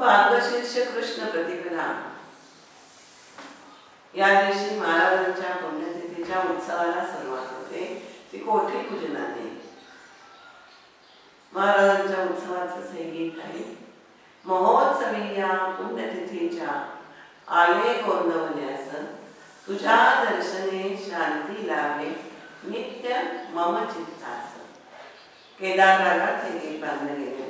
मार्गशीर्ष कृष्ण प्रतिपदा या दिवशी महाराजांच्या पुण्यतिथीच्या उत्सवाला सुरुवात होते. ती कोठी पूजनाने. महाराजांच्या उत्सवाच हे गीत आहे. महोत्सवी या पुण्यतिथीच्या आले गोंदवल्यास तुझ्या दर्शने शांती लावे नित्य मम चित्तास केदारनाथ हे गीत बांधले गेले.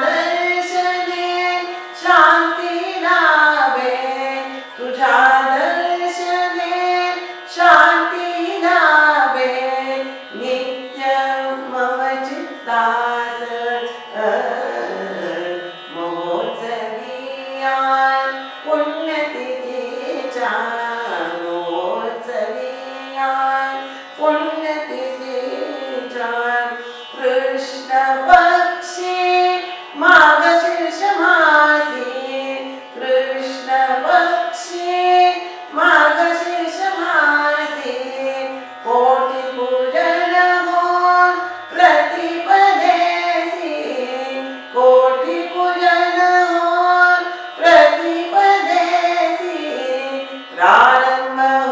दर्श शान्ति नावे तु दर्शने ने शान्ति ने नू मिता لا لما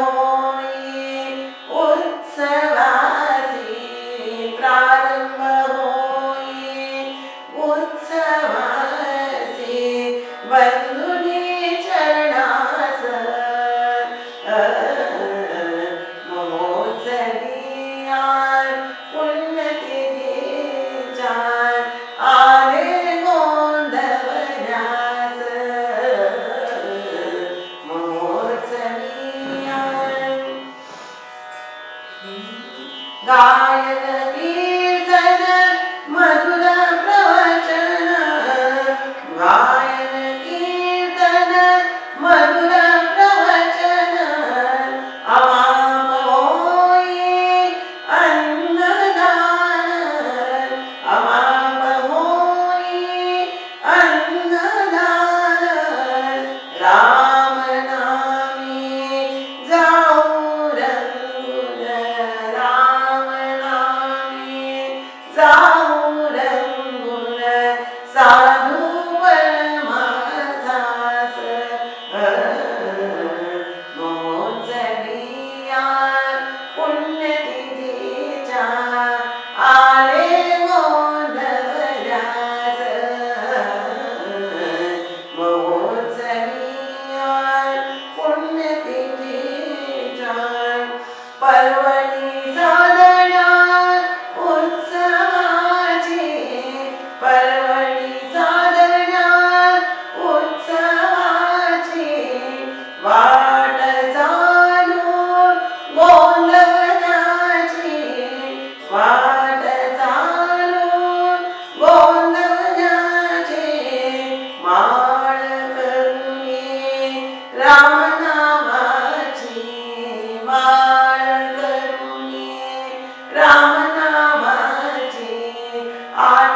I.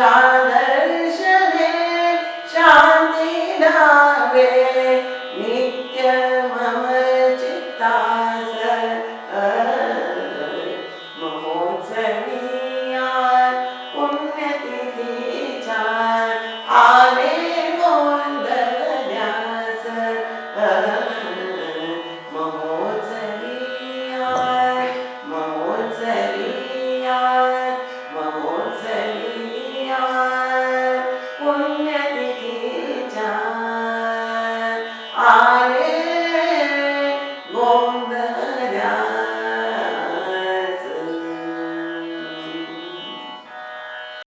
शादर्शने शान्तिदावे नित्य मम